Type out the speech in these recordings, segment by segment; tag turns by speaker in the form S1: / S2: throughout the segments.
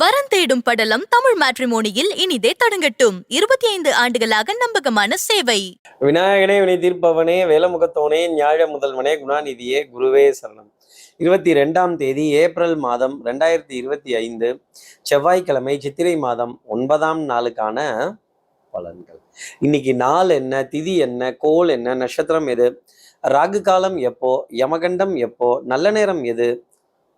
S1: வரன் தேடும் படலம் தமிழ் மேட்ரிமோனியில் இனிதே தொடங்கட்டும். இருபத்தி ஐந்து ஆண்டுகளாக நம்பகமான சேவை.
S2: விநாயகனே வினை தீர்ப்பவனே வேலமுகத்தோனே ஞாழ முதல்வனே குணாநிதியே குருவே சரணம். இருபத்தி ரெண்டாம் தேதி ஏப்ரல் மாதம் ரெண்டாயிரத்தி இருபத்தி ஐந்து செவ்வாய்க்கிழமை சித்திரை மாதம் ஒன்பதாம் நாளுக்கான பலன்கள். இன்னைக்கு நாள் என்ன திதி என்ன கோல் என்ன நட்சத்திரம் எது ராகு காலம் எப்போ யமகண்டம் எப்போ நல்ல நேரம் எது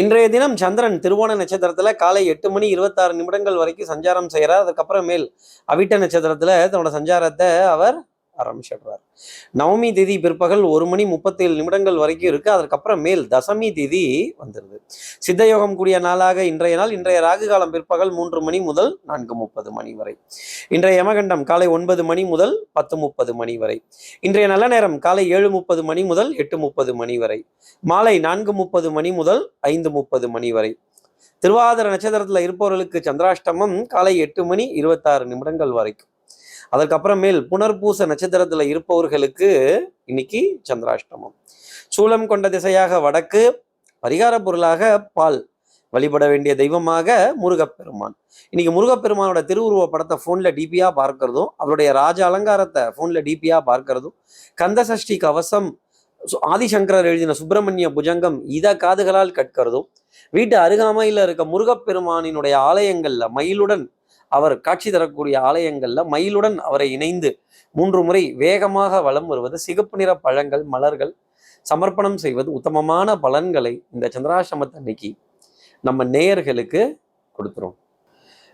S2: இன்றைய தினம் சந்திரன் திருவோண நட்சத்திரத்துல காலை எட்டு மணி இருபத்தாறு நிமிடங்கள் வரைக்கும் சஞ்சாரம் செய்கிறார். அதுக்கப்புறமேல் அவிட்ட நட்சத்திரத்துல தன்னோட சஞ்சாரத்தை அவர் ஆரம்பிச்சிடுறார். நவமி திதி பிற்பகல் ஒரு மணி முப்பத்தேழு நிமிடங்கள் வரைக்கும் இருக்கு. அதற்கப்புறம் மேல் தசமி திதி வந்துருது. சித்தயோகம் கூடிய நாளாக இன்றைய நாள். இன்றைய ராகு காலம் பிற்பகல் மூன்று மணி முதல் நான்கு முப்பது மணி வரை. இன்றைய யமகண்டம் காலை ஒன்பது மணி முதல் பத்து முப்பது மணி வரை. இன்றைய நல்ல நேரம் காலை ஏழு முப்பது மணி முதல் எட்டு முப்பது மணி வரை. மாலை நான்கு முப்பது மணி முதல் ஐந்து முப்பது மணி வரை. திருவாதிர நட்சத்திரத்துல இருப்பவர்களுக்கு சந்திராஷ்டமம் காலை எட்டு மணி இருபத்தாறு நிமிடங்கள் வரைக்கும். அதற்கப்புறமேல் புனர்பூச நட்சத்திரத்துல இருப்பவர்களுக்கு இன்னைக்கு சந்திராஷ்டமம். சூளம் கொண்ட திசையாக வடக்கு பரிகார பொருளாக பால். வழிபட வேண்டிய தெய்வமாக முருகப்பெருமான். இன்னைக்கு முருகப்பெருமானோட திருவுருவ படத்தை ஃபோனில் டிபியா பார்க்கறதும் அவருடைய ராஜ அலங்காரத்தை ஃபோனில் டிபியா பார்க்கறதும் கந்த சஷ்டி கவசம் ஆதிசங்கரர் எழுதின சுப்பிரமணிய புஜங்கம் இத காதுகளால் கற்கிறதும் வீட்டு அருகாமையில் இருக்க முருகப்பெருமானினுடைய ஆலயங்கள்ல மயிலுடன் அவர் காட்சி தரக்கூடிய ஆலயங்கள்ல மயிலுடன் அவரை இணைந்து மூன்று முறை வேகமாக வலம் வருவது சிகப்பு நிற பழங்கள் மலர்கள் சமர்ப்பணம் செய்வது உத்தமமான பலன்களை இந்த சந்திராசிரமத்தை அன்னைக்கு நம்ம நேயர்களுக்கு கொடுத்துரும்.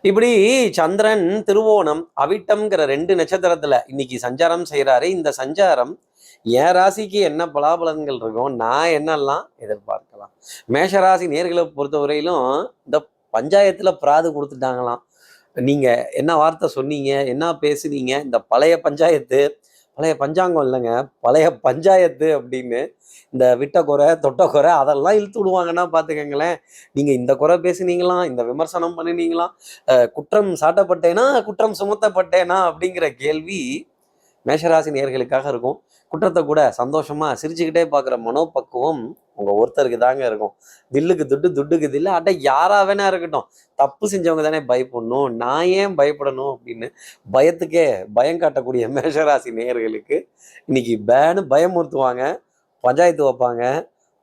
S2: இப்படி சந்திரன் திருவோணம் அவிட்டம்ங்கிற ரெண்டு நட்சத்திரத்துல இன்னைக்கு சஞ்சாரம் செய்கிறாரு இந்த சஞ்சாரம் என் ராசிக்கு என்ன பலாபலன்கள் இருக்கும் நான் என்னெல்லாம் எதிர்பார்க்கலாம். மேஷராசி நேர்களை பொறுத்தவரையிலும் இந்த பஞ்சாயத்துல பிராது கொடுத்துட்டாங்களாம். நீங்கள் என்ன வார்த்தை சொன்னீங்க? என்ன பேசுனீங்க? இந்த பழைய பஞ்சாயத்து பழைய பஞ்சாங்கம் இல்லைங்க. பழைய பஞ்சாயத்து அப்படின்னு இந்த விட்ட குறை தொட்ட குறை அதெல்லாம் இழுத்து விடுவாங்கன்னா பார்த்துக்கங்களேன். நீங்கள் இந்த குறை பேசுனீங்களாம் இந்த விமர்சனம் பண்ணினீங்களாம் குற்றம் சாட்டப்பட்டேனா? குற்றம் சுமத்தப்பட்டேனா? அப்படிங்கிற கேள்வி மேஷராசி நேர்களுக்காக இருக்கும். குற்றத்தை கூட சந்தோஷமாக சிரிச்சுக்கிட்டே பார்க்குற மனோபக்குவம் உங்க ஒருத்தருக்கு தாங்க இருக்கும். தில்லுக்கு துட்டு துட்டுக்கு தில்லு. அட யாரா வேணா இருக்கட்டும். தப்பு செஞ்சவங்க தானே பயப்படணும். நான் ஏன் பயப்படணும் அப்படின்னு பயத்துக்கே பயம் காட்டக்கூடிய மேஷராசி நேயர்களுக்கு இன்னைக்கு பேனு பயமுறுத்துவாங்க. பஞ்சாயத்து வைப்பாங்க.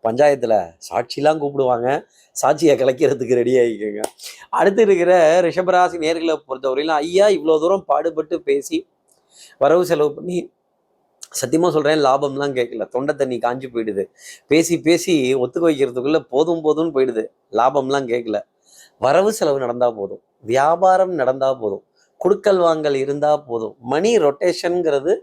S2: பஞ்சாயத்துல சாட்சிலாம் கூப்பிடுவாங்க. சாட்சியை கலைக்கிறதுக்கு ரெடி ஆகிக்கோங்க அடுத்து இருக்கிற ரிஷபராசி நேர்களை பொறுத்தவரையிலும் ஐயா இவ்வளோ தூரம் பாடுபட்டு பேசி வரவு செலவு பண்ணி சத்தியமாக சொல்கிறேன் லாபம்லாம் கேட்கல. தொண்டை தண்ணி காஞ்சு போயிடுது. பேசி பேசி ஒத்துக்க வைக்கிறதுக்குள்ள போதும் போதும்னு போயிடுது. லாபம்லாம் கேட்கல. வரவு செலவு நடந்தால் போதும். வியாபாரம் நடந்தால் போதும். குடுக்கல் வாங்கல் இருந்தால் போதும். மணி ரொட்டேஷனுங்கிறது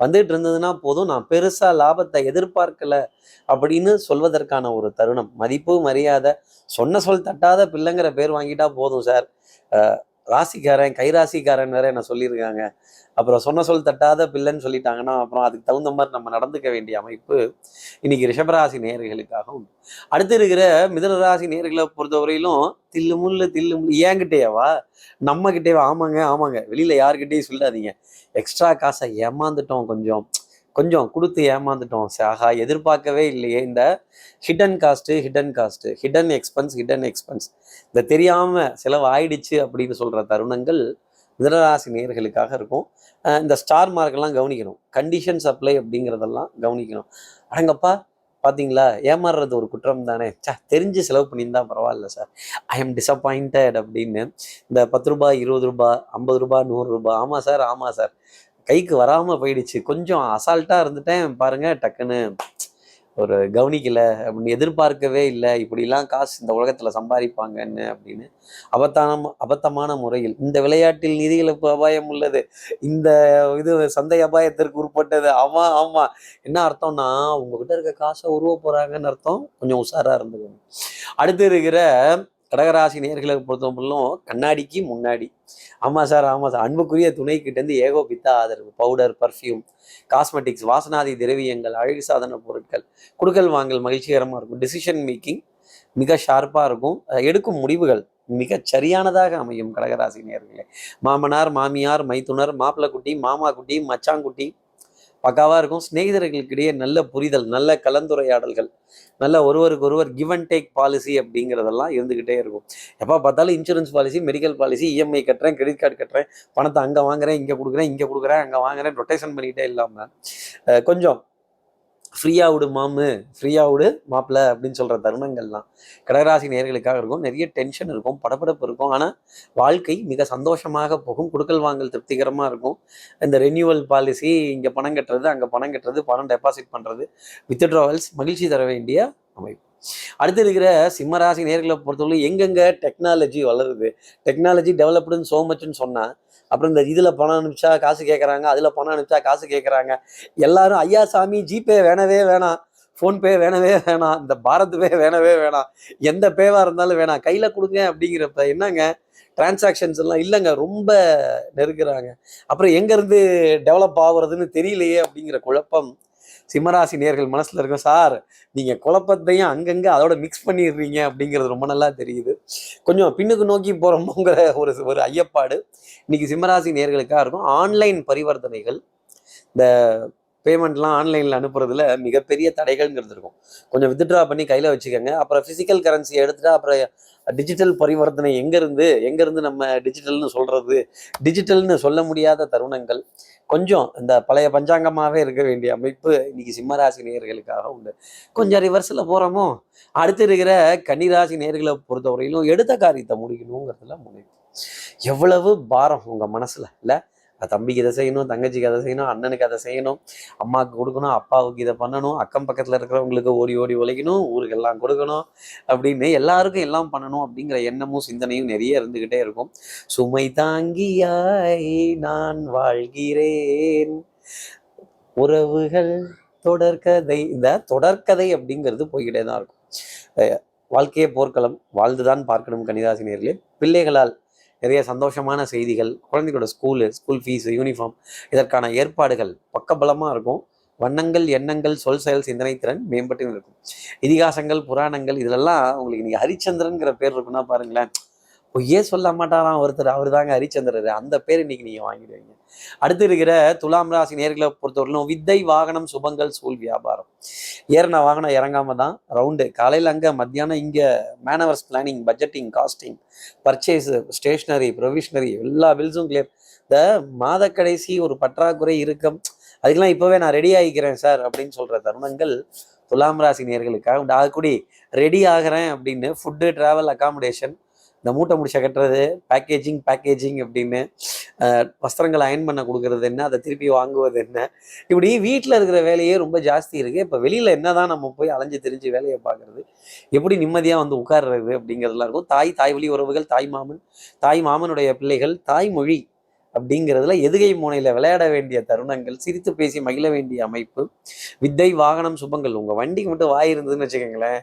S2: வந்துட்டு இருந்ததுன்னா போதும். நான் பெருசாக லாபத்தை எதிர்பார்க்கல அப்படின்னு சொல்வதற்கான ஒரு தருணம். மதிப்பு மரியாதை சொன்ன சொல் தட்டாத பிள்ளைங்கிற பேர் வாங்கிட்டா போதும் சார். ராசிக்காரன் கைராசிக்காரன் வேற என்ன சொல்லியிருக்காங்க. அப்புறம் சொன்ன சொல் தட்டாத பிள்ளைன்னு சொல்லிட்டாங்கன்னா அப்புறம் அதுக்கு தகுந்த மாதிரி நம்ம நடந்துக்க வேண்டிய அமைப்பு இன்னைக்கு ரிஷபராசி நேர்களுக்காகவும் உண்டு. அடுத்து இருக்கிற மிதனராசி நேர்களை பொறுத்தவரையிலும் தில்லு முள்ளு தில்லு முள்ளு ஏங்கிட்டேவா நம்ம கிட்டேவா ஆமாங்க ஆமாங்க. வெளியில யாருக்கிட்டேயும் சொல்லாதீங்க. எக்ஸ்ட்ரா காசை ஏமாந்துட்டோம் கொஞ்சம். கொஞ்சம் கொடுத்து ஏமாந்துட்டோம். ஆஹா எதிர்பார்க்கவே இல்லையே. இந்த hidden cost hidden cost hidden expense hidden expense இந்த தெரியாமல் செலவு ஆயிடுச்சு அப்படின்னு சொல்கிற தருணங்கள் மிதனராசி நேர்களுக்காக இருக்கும். இந்த ஸ்டார் மார்க்கெல்லாம் கவனிக்கணும். கண்டிஷன் சப்ளை அப்படிங்கிறதெல்லாம் கவனிக்கணும். அடங்கப்பா பார்த்தீங்களா ஏமாறுறது ஒரு குற்றம் தானே. சா தெரிஞ்சு செலவு பண்ணியிருந்தா பரவாயில்ல சார். ஐ எம் டிசப்பாயிண்டட் அப்படின்னு இந்த பத்து ரூபாய் இருபது ரூபாய் ஐம்பது ரூபாய் நூறுரூபா ஆமாம் சார் ஆமாம் சார். கைக்கு வராமல் போயிடுச்சு. கொஞ்சம் அசால்ட்டாக இருந்துட்டேன். பாருங்கள் டக்குன்னு ஒரு கவனிக்கல. அப்படின்னு எதிர்பார்க்கவே இல்லை. இப்படிலாம் காசு இந்த உலகத்தில் சம்பாதிப்பாங்கன்னு அப்படின்னு அபத்தானம் அபத்தமான முறையில். இந்த விளையாட்டில் நிதி இழப்பு அபாயம் உள்ளது. இந்த இது சந்தை அபாயத்திற்கு உட்பட்டது. ஆமாம் ஆமாம் என்ன அர்த்தம்னா உங்ககிட்ட இருக்க காசை உருவ போகிறாங்கன்னு அர்த்தம். கொஞ்சம் உஷாராக இருந்துக்கணும் அடுத்து இருக்கிற கடகராசி நேர்களை பொறுத்தவரையிலும் கண்ணாடிக்கு முன்னாடி. ஆமாம் சார் ஆமாம் சார். அன்புக்குரிய துணை கிட்டேருந்து ஆதரவு பவுடர் பர்ஃப்யூம் காஸ்மெட்டிக்ஸ் வாசனாதி திரவியங்கள் அழகு சாதன பொருட்கள் குடுக்கல் வாங்கல் மகிழ்ச்சிகரமாக இருக்கும். டிசிஷன் மேக்கிங் மிக ஷார்ப்பாக இருக்கும். எடுக்கும் முடிவுகள் மிகச் சரியானதாக அமையும் கடகராசி நேர்களே. மாமனார் மாமியார் மைத்துனர் மாப்பிள்ளை குட்டி மாமா குட்டி மச்சாங்குட்டி பக்காவாக இருக்கும். சிநேகிதர்களுக்கிடையே நல்ல புரிதல் நல்ல கலந்துரையாடல்கள் நல்ல ஒருவருக்கு ஒருவர் கிவ் அண்ட் டேக் பாலிசி அப்படிங்கிறதெல்லாம் இருந்துக்கிட்டே இருக்கும். எப்போ பார்த்தாலும் insurance policy medical policy EMI கட்டுறேன் கிரெடிட் கார்டு கட்டுறேன் பணத்தை அங்கே வாங்குறேன் இங்கே கொடுக்குறேன் இங்கே கொடுக்குறேன் அங்கே வாங்குறேன் ரொட்டேஷன் பண்ணிக்கிட்டே இல்லாமல் கொஞ்சம் ஃப்ரீயாக விடு மாமு ஃப்ரீயாக விடு மாப்பிள்ள அப்படின்னு சொல்கிற தருணங்கள்லாம் கடகராசி நேர்களுக்காக இருக்கும். நிறைய டென்ஷன் இருக்கும் படபடப்பு இருக்கும். ஆனால் வாழ்க்கை மிக சந்தோஷமாக போகும். கொடுக்கல் வாங்கல் திருப்திகரமாக இருக்கும். இந்த ரெனியூவல் பாலிசி இங்கே பணம் கட்டுறது அங்கே பணம் கட்டுறது பணம் டெபாசிட் பண்ணுறது வித்ட்ராவல்ஸ் மகிழ்ச்சி தர வேண்டிய அமைப்பு. அடுத்து இருக்கிற சிம்மராசி நேர்களை பொறுத்தவரை எங்கெங்க டெக்னாலஜி வளருது டெக்னாலஜி டெவலப்டுன்னு சோ மச்னு சொன்னால் அப்புறம் இந்த இதில் பணம் அனுப்பிச்சா காசு கேட்குறாங்க அதில் பணம் அனுப்பிச்சா காசு கேட்குறாங்க எல்லாரும் ஐயா சாமி ஜிபே வேணவே வேணாம் ஃபோன்பே வேணவே வேணாம் இந்த பாரத் பே வேணவே வேணாம் எந்த பேவாக இருந்தாலும் வேணாம் கையில் கொடுங்க அப்படிங்கிறப்ப என்னங்க டிரான்சாக்ஷன்ஸ் எல்லாம் இல்லைங்க ரொம்ப நெருக்கிறாங்க அப்புறம் எங்கேருந்து டெவலப் ஆகுறதுன்னு தெரியலையே அப்படிங்கிற குழப்பம் சிம்மராசி நேர்கள் மனசில் இருக்கும் சார் நீங்கள் குழப்பத்தையும் அங்கங்கே அதோட மிக்ஸ் பண்ணிடுறீங்க அப்படிங்கிறது ரொம்ப நல்லா தெரியுது. கொஞ்சம் பின்னுக்கு நோக்கி போகிறோமோங்கிற ஒரு ஒரு ஐயப்பாடு இன்னைக்கு சிம்மராசி நேர்களுக்காக இருக்கும். ஆன்லைன் பரிவர்த்தனைகள் இந்த பேமெண்ட்லாம் ஆன்லைனில் அனுப்புறதுல மிகப்பெரிய தடைகள்ங்கிறது இருக்கும். கொஞ்சம் வித்ட்ரா பண்ணி கையில் வச்சுக்கோங்க. அப்புறம் ஃபிசிக்கல் கரன்சி எடுத்துட்டா அப்புறம் டிஜிட்டல் பரிவர்த்தனை எங்கேருந்து எங்கேருந்து நம்ம டிஜிட்டல்னு சொல்கிறது டிஜிட்டல்னு சொல்ல முடியாத தருணங்கள். கொஞ்சம் இந்த பழைய பஞ்சாங்கமாகவே இருக்க வேண்டிய அமைப்பு இன்னைக்கு சிம்மராசி நேர்களுக்காக உண்டு. கொஞ்சம் ரிவர்ஸில் போகிறோமோ அடுத்து இருக்கிற கன்னிராசி நேர்களை பொறுத்தவரையிலும் எடுத்த காரியத்தை முடிக்கணுங்கிறதுல முடிவு எவ்வளவு பாரம் உங்கள் மனசில் இல்லை? தம்பிக்கு இதை செய்யணும் தங்கச்சிக்கு அதை செய்யணும் அண்ணனுக்கு அதை செய்யணும் அம்மாவுக்கு கொடுக்கணும் அப்பாவுக்கு இதை பண்ணணும் அக்கம் பக்கத்தில் இருக்கிறவங்களுக்கு ஓடி ஓடி உழைக்கணும் ஊருக்கு எல்லாம் கொடுக்கணும் அப்படின்னு எல்லாருக்கும் எல்லாம் பண்ணணும் அப்படிங்கிற எண்ணமும் சிந்தனையும் நிறைய இருந்துக்கிட்டே இருக்கும். சுமை தாங்கியாய் நான் வாழ்கிறேன். உறவுகள் தொடர்கதை இந்த தொடர்கதை அப்படிங்கிறது போய்கிட்டே தான் இருக்கும். வாழ்க்கையை வாழ்க்கையே போர்க்களம். வாழ்ந்துதான் பார்க்கணும் கன்னிராசி நேர்களே. பிள்ளைகளால் நிறைய சந்தோஷமான செய்திகள் குழந்தைகளோட ஸ்கூலு ஸ்கூல் ஃபீஸ் யூனிஃபார்ம் இதற்கான ஏற்பாடுகள் பக்கபலமாக இருக்கும். வண்ணங்கள் எண்ணங்கள் சொல் செயல் சிந்தனை திறன் மேம்பட்டு இருக்கும். இதிகாசங்கள் புராணங்கள் இதிலெல்லாம் உங்களுக்கு இன்னைக்கு ஹரிச்சந்திரன்கிற பேர் இருக்குன்னா பாருங்களேன் பொய்யே சொல்ல மாட்டாராம் ஒருத்தர். அவர் தாங்க ஹரிச்சந்திரர். அந்த பேர் இன்னைக்கு நீங்கள் வாங்கிடுவீங்க. அடுத்து இருக்கிற துலாம் ராசி நேர்களை பொறுத்தவரையிலும் வித்தை வாகனம் சுபங்கள் சூழ் வியாபாரம். ஏறின வாகனம் இறங்காம தான் ரவுண்டு காலையில் அங்கே மத்தியானம் இங்கே manoeuvres planning budgeting costing purchase stationery provisionary எல்லா பில்ஸும் கிளியர் இந்த மாத கடைசி ஒரு பற்றாக்குறை இருக்கம் அதுக்கெல்லாம் இப்போவே நான் ரெடி ஆகிக்கிறேன் சார் அப்படின்னு சொல்கிற தருணங்கள் துலாம் ராசி நேர்களுக்காக ஆகக்கூடி ரெடி ஆகிறேன் அப்படின்னு ஃபுட்டு ட்ராவல் அகாமடேஷன் இந்த மூட்டை முடிச்ச கட்டுறது பேக்கேஜிங் பேக்கேஜிங் அப்படின்னு அஹ், வஸ்திரங்களை அயன் பண்ண கொடுக்கறது என்ன அதை திருப்பி வாங்குவது என்ன. இப்படி வீட்டில் இருக்கிற வேலையே ரொம்ப ஜாஸ்தி இருக்குது இப்போ வெளியில் என்னதான் நம்ம போய் அலைஞ்சு தெரிஞ்சு வேலையை பார்க்குறது எப்படி நிம்மதியாக வந்து உட்கார்றது அப்படிங்கிறதுலாம் இருக்கும். தாய் தாய் வழி உறவுகள் தாய் மாமன் தாய் மாமனுடைய பிள்ளைகள் தாய்மொழி அப்படிங்கிறதுல எதுகை மூனையில் விளையாட வேண்டிய தருணங்கள் சிரித்து பேசி மகிழ வேண்டிய அமைப்பு வித்தை வாகனம் சுபங்கள். உங்கள் வண்டிக்கு மட்டும் வாய் இருந்ததுன்னு வச்சுக்கோங்களேன்.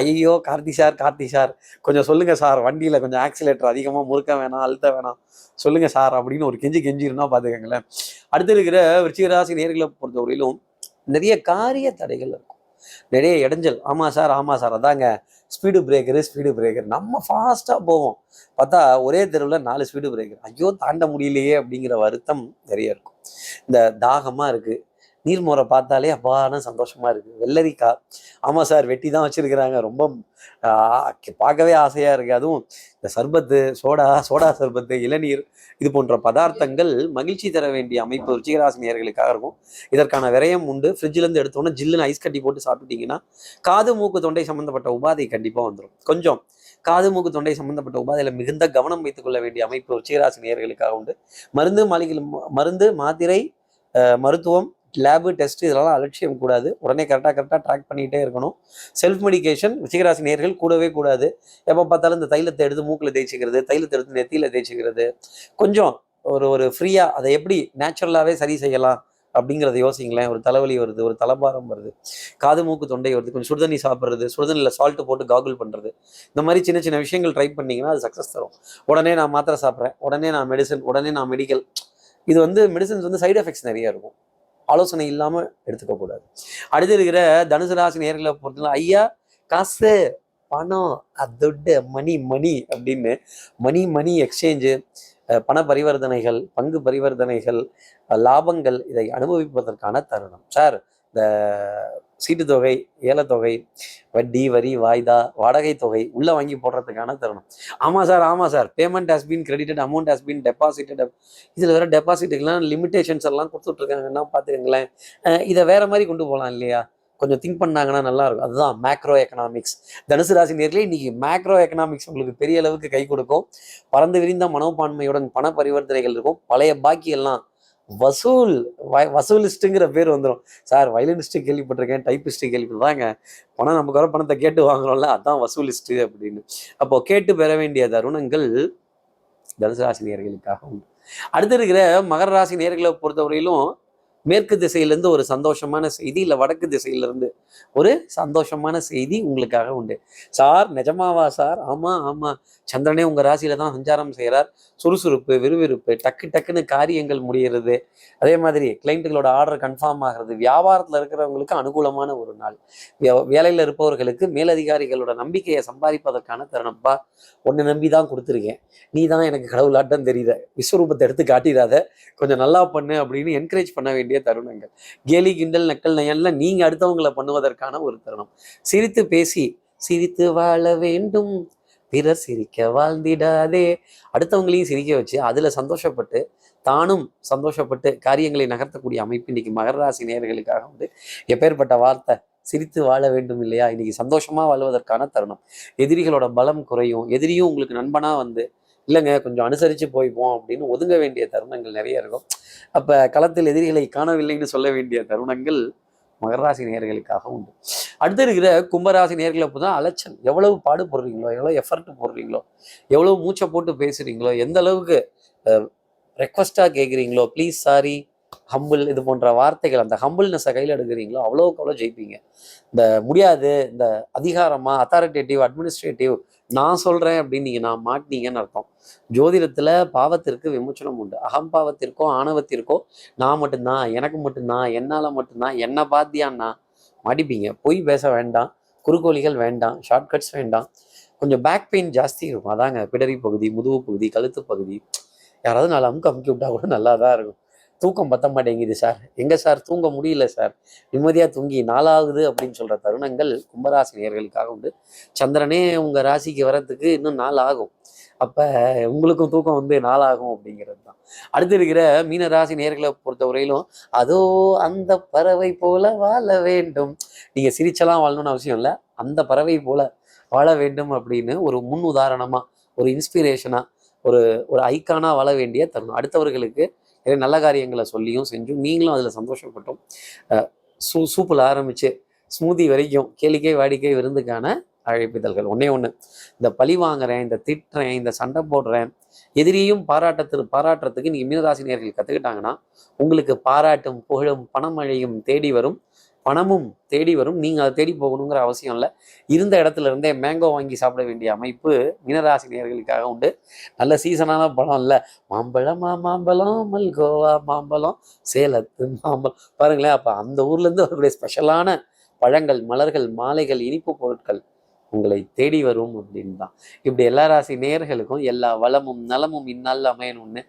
S2: ஐயோ கார்த்தி சார் கார்த்தி சார் கொஞ்சம் சொல்லுங்க சார் வண்டியில் கொஞ்சம் ஆக்சிலேட்டர் அதிகமாக முறுக்க வேணாம் அழுத்த வேணாம். சொல்லுங்க சார் அப்படின்னு ஒரு கெஞ்சி கெஞ்சிருந்தா பார்த்துக்கோங்களேன் அடுத்து இருக்கிற விருச்சிகராசி நேர்களை பொறுத்தவரையிலும் நிறைய காரிய தடைகள் இருக்கும். நிறைய இடைஞ்சல். ஆமாம் சார் ஆமாம் சார் அதாங்க. ஸ்பீடு பிரேக்கரு ஸ்பீடு பிரேக்கர் நம்ம ஃபாஸ்ட்டாக போவோம். பார்த்தா ஒரே தெருவில் நாலு ஸ்பீடு பிரேக்கர் ஐயோ தாண்ட முடியலையே அப்படிங்கிற வருத்தம் நிறைய இருக்கும். இந்த தாகமாக இருக்குது நீர்மோரை பார்த்தாலே அப்பான சந்தோஷமா இருக்கு. வெள்ளரிக்காய். ஆமாம் சார் வெட்டி தான் வச்சிருக்கிறாங்க. ரொம்ப பார்க்கவே ஆசையாக இருக்குது அதுவும் இந்த சர்பத்து சோடா சோடா சர்பத்து இளநீர் இது போன்ற பதார்த்தங்கள் மகிழ்ச்சி தர வேண்டிய அமைப்பு ருச்சிகராசினியர்களுக்காக இருக்கும். இதற்கான விரயம் உண்டு. ஃப்ரிட்ஜிலேருந்து எடுத்தோன்னே ஜில்லுன்னு ஐஸ் கட்டி போட்டு சாப்பிட்டீங்கன்னா காது மூக்கு தொண்டை சம்மந்தப்பட்ட உபாதை கண்டிப்பாக வந்துடும் கொஞ்சம் காது மூக்கு தொண்டை சம்பந்தப்பட்ட உபாதையில் மிகுந்த கவனம் வைத்துக் கொள்ள வேண்டிய அமைப்பு ருச்சிகராசி நேயர்களுக்காக உண்டு. மருந்து மாளிகை மருந்து மாத்திரை மருத்துவம் லேபு டெஸ்ட் இதெல்லாம் அலட்சியம் கூடாது. உடனே கரெக்டாக கரெக்டாக ட்ராக் பண்ணிகிட்டே இருக்கணும். செல்ஃப் மெடிகேஷன் விசிகராசி நேர்கள் கூடவே கூடாது. எப்போ பார்த்தாலும் இந்த தைலத்தை எடுத்து மூக்கில் தேய்ச்சிக்கிறது தைலத்தை எடுத்து நெத்தியில் தேய்ச்சிக்கிறது. கொஞ்சம் ஒரு ஒரு ஃப்ரீயாக அதை எப்படி நேச்சுரலாகவே சரி செய்யலாம் அப்படிங்கிறத யோசிங்களேன். ஒரு தலைவலி வருது ஒரு தலைபாரம் வருது. காது மூக்கு தொண்டை வருது. கொஞ்சம் சுடுதண்ணி சாப்பிட்றது சுடுதண்ணியில் சால்ட்டு போட்டு காகுல் பண்ணுறது இந்த மாதிரி சின்ன சின்ன விஷயங்கள் ட்ரை பண்ணிங்கன்னா அது சக்ஸஸ் தரும். உடனே நான் மாத்திரை சாப்பிட்றேன் உடனே நான் மெடிசன் உடனே நான் மெடிக்கல் இது வந்து மெடிசன்ஸ் வந்து சைடு எஃபெக்ட்ஸ் நிறைய இருக்கும். ஆலோசனை இல்லாமல் எடுத்துக்க கூடாது. அடுத்து இருக்கிற தனுசு ராசி நேர்களை பொறுத்தவரை ஐயா காசு பணம் அதொட்டு மணி மணி அப்படின்னு மணி மணி எக்ஸ்சேஞ்சு பண பரிவர்த்தனைகள் பங்கு பரிவர்த்தனைகள் லாபங்கள் இதை அனுபவிப்பதற்கான தருணம். சார் இந்த சீட்டு தொகை ஏலத்தொகை வட்டி வரி வாய்தா வாடகை தொகை உள்ளே வாங்கி போடுறதுக்கான தருணம். ஆமாம் சார் ஆமாம் sir. Payment has been credited amount has been deposited இதில் வேறு டெபாசிட்டுக்கெல்லாம் லிமிடேஷன்ஸ் எல்லாம் கொடுத்துட்ருக்காங்கன்னா பார்த்துக்கங்களேன்? இதை வேறு மாதிரி கொண்டு போகலாம் இல்லையா? கொஞ்சம் திங்க் பண்ணாங்கன்னா நல்லா இருக்கும். அதுதான் மேக்ரோ எக்கனாமிக்ஸ் தனுசு ராசி நேர்களே இன்னைக்கு மேக்ரோ எக்கனாமிக்ஸ் உங்களுக்கு பெரிய அளவுக்கு கை கொடுக்கும். பறந்து விரிந்த மனோபான்மையுடன் பண பரிவர்த்தனைகள் இருக்கும். பழைய பாக்கி எல்லாம் வசூல் வ- வசூலிஸ்ட்டுங்கிற பேர் வந்துடும் சார் வயலினிஸ்ட்டு கேள்விப்பட்டிருக்கேன் டைப்பிஸ்ட்டு கேள்விப்பட்டிருந்தாங்க. பணம் நமக்கு வர பணத்தை கேட்டு வாங்குறோம்ல அதான் வசூலிஸ்ட்டு அப்படின்னு. அப்போ கேட்டு பெற வேண்டிய தருணங்கள் தனுசு ராசி நேர்களுக்காக உண்டு. அடுத்து இருக்கிற மகர ராசி நேர்களை பொறுத்தவரையிலும் மேற்கு திசையிலேருந்து ஒரு சந்தோஷமான செய்தி இல்லை வடக்கு திசையிலேருந்து ஒரு சந்தோஷமான செய்தி உங்களுக்காக உண்டு. சார் நிஜமாவா சார்? ஆமா ஆமா. சந்திரனே உங்கள் ராசியில தான் சஞ்சாரம் செய்கிறார் சுறுசுறுப்பு விறுவிறுப்பு டக்கு டக்குன்னு காரியங்கள் முடியறது. அதே மாதிரி கிளைண்ட்டுகளோட ஆர்டர் கன்ஃபார்ம் ஆகிறது. வியாபாரத்தில் இருக்கிறவங்களுக்கு அனுகூலமான ஒரு நாள். வே- இருப்பவர்களுக்கு மேலதிகாரிகளோட நம்பிக்கையை சம்பாதிப்பதற்கான தருணம்ப்பா உன்னை நம்பி தான் கொடுத்துருக்கேன். நீ தான் எனக்கு கடவுளாட்டம் தெரியுத விஸ்வரூபத்தை எடுத்து காட்டிடாத. கொஞ்சம் நல்லா பண்ணு அப்படின்னு என்கரேஜ் பண்ண வேண்டிய தருணங்கள். கேலி கிண்டல் நக்கல் நயன்ல நீங்க அடுத்தவங்களை பண்ணுவதற்கான ஒரு தருணம். சிரித்து பேசி சிரித்து வாழ வேண்டும். பிறர் சிரிக்க வாழ்ந்திடாதே. அடுத்தவங்களையும் சிரிக்க வச்சு அதுல சந்தோஷப்பட்டு தானும் சந்தோஷப்பட்டு காரியங்களை நகர்த்தக்கூடிய அமைப்பு இன்னைக்கு மகர ராசி நேயர்களுக்காக வந்து எப்பேற்பட்ட வார்த்தை சிரித்து வாழ வேண்டும் இல்லையா? இன்னைக்கு சந்தோஷமா வாழ்வதற்கான தருணம். எதிரிகளோட பலம் குறையும். எதிரியும் உங்களுக்கு நண்பனா வந்து இல்லைங்க கொஞ்சம் அனுசரித்து போய்ப்போம் அப்படின்னு ஒதுங்க வேண்டிய தருணங்கள் நிறைய இருக்கும். அப்போ களத்தில் எதிரிகளை காணவில்லைன்னு சொல்ல வேண்டிய தருணங்கள் மகராசி நேர்களுக்காக உண்டு. அடுத்து இருக்கிற கும்பராசி நேர்களை தான் அலைச்சல். எவ்வளவு பாடுபடுறீங்களோ எவ்வளோ எஃபர்ட் போடுறீங்களோ எவ்வளவு மூச்சை போட்டு பேசுகிறீங்களோ எந்த அளவுக்கு ரெக்வஸ்ட்டாக கேட்குறீங்களோ ப்ளீஸ் சாரி ஹம்பிள் இது போன்ற வார்த்தைகள் அந்த ஹம்பிள்னஸை கையில் எடுக்கிறீங்களோ அவ்வளோக்கு அவ்வளோ ஜெயிப்பீங்க. இந்த முடியாது இந்த அதிகாரமாக அத்தாரிட்டேட்டிவ் அட்மினிஸ்ட்ரேட்டிவ் நான் சொல்கிறேன் அப்படின்னு நீங்கள் நான் மாட்டினீங்கன்னு அர்த்தம். ஜோதிடத்தில் பாவத்திற்கு விமோச்சனம் உண்டு. அகம்பாவத்திற்கோ ஆணவத்திற்கோ நான் மட்டும்தான் எனக்கு மட்டும்தான் என்னால் மட்டும்தான் என்ன பாத்தியான்னா மாட்டிப்பீங்க பொய் பேச வேண்டாம் குறுக்கோலிகள் வேண்டாம் ஷார்ட்கட்ஸ் வேண்டாம். கொஞ்சம் பேக் பெயின் ஜாஸ்தி இருக்கும். அதாங்க பிடரி பகுதி முதுகு பகுதி கழுத்து பகுதி. யாராவது நாலு அமுக்கு அமுக்கி விட்டா கூட நல்லா தான் இருக்கும். தூக்கம் பத்த மாட்டேங்குது சார். எங்க சார்? தூங்க முடியல சார். நிம்மதியா தூங்கி நாளாகுது அப்படின்னு சொல்ற தருணங்கள் கும்பராசினியர்களுக்காக உண்டு. சந்திரனே உங்க ராசிக்கு வர்றதுக்கு இன்னும் நாள் ஆகும் அப்ப உங்களுக்கும் தூக்கம் வந்து நாளாகும் அப்படிங்கிறது தான். அடுத்து இருக்கிற மீன ராசி நேர்களை பொறுத்தவரையிலும் அதோ அந்த பறவை போல வாழ வேண்டும். நீங்க சிரிச்செல்லாம் வாழணும்னு அவசியம் இல்லை. அந்த பறவை போல வாழ வேண்டும் அப்படின்னு ஒரு முன் உதாரணமா ஒரு இன்ஸ்பிரேஷனா ஒரு ஒரு ஐக்கானா வாழ வேண்டிய தருணம். அடுத்தவர்களுக்கு நிறைய நல்ல காரியங்களை சொல்லியும் செஞ்சும் நீங்களும் அதில் சந்தோஷப்பட்டோம். சூ சூப்பில் ஆரம்பிச்சு ஸ்மூதி வரைக்கும் கேளிக்கை வாடிக்கை விருந்துக்கான அழைப்பிதழ்கள். ஒன்றே ஒன்று இந்த பழி வாங்குறேன் இந்த திட்டுறேன் இந்த சண்டை போடுறேன் எதிரியும் பாராட்டத்து பாராட்டுறதுக்கு நீங்கள் மீனராசி நேர்கள் கற்றுக்கிட்டாங்கன்னா உங்களுக்கு பாராட்டும் புகழும் பணமழையும் தேடி வரும் பணமும் தேடி வரும். நீங்கள் அதை தேடி போகணுங்கிற அவசியம் இல்லை. இருந்த இடத்துல இருந்தே மேங்கோ வாங்கி சாப்பிட வேண்டிய அமைப்பு மீனராசி நேர்களுக்காக உண்டு. நல்ல சீசனான பழம் இல்லை. மாம்பழமா மாம்பழம் மல்கோவா மாம்பழம் சேலத்து மாம்பழம். பாருங்களேன் அப்போ அந்த ஊர்லேருந்து வரக்கூடிய ஸ்பெஷலான பழங்கள் மலர்கள் மாலைகள் இனிப்பு பொருட்கள் உங்களை தேடி வரும் அப்படின்னு தான். இப்படி எல்லா ராசி நேயர்களுக்கும் எல்லா வளமும் நலமும் இந்நாளில் அமையணும்னு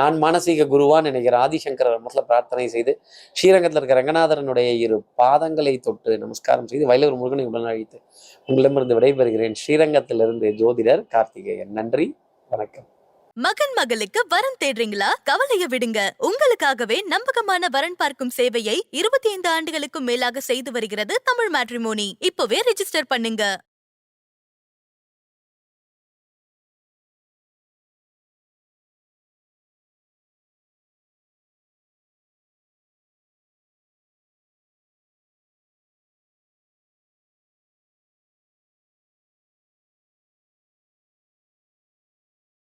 S2: நான் மானசீக குருவான்னு நினைக்கிற ஆதிசங்கர மனசில் பிரார்த்தனை செய்து ஸ்ரீரங்கத்தில் இருக்கிற ரங்கநாதரனுடைய இரு பாதங்களை தொட்டு நமஸ்காரம் செய்து வயலூர் முருகனை உடன் அழைத்து உங்களிடமிருந்து விடைபெறுகிறேன். ஸ்ரீரங்கத்திலிருந்து ஜோதிடர் கார்த்திகேயன். நன்றி வணக்கம்.
S1: மகன் மகளுக்கு வரன் தேடுறீங்களா? கவலைய விடுங்க. உங்களுக்காகவே நம்பகமான வரன் பார்க்கும் சேவையை இருபத்தி ஐந்து ஆண்டுகளுக்கும் மேலாக செய்து வருகிறது தமிழ் மேட்ரிமோனி. இப்பவே ரிஜிஸ்டர் பண்ணுங்க.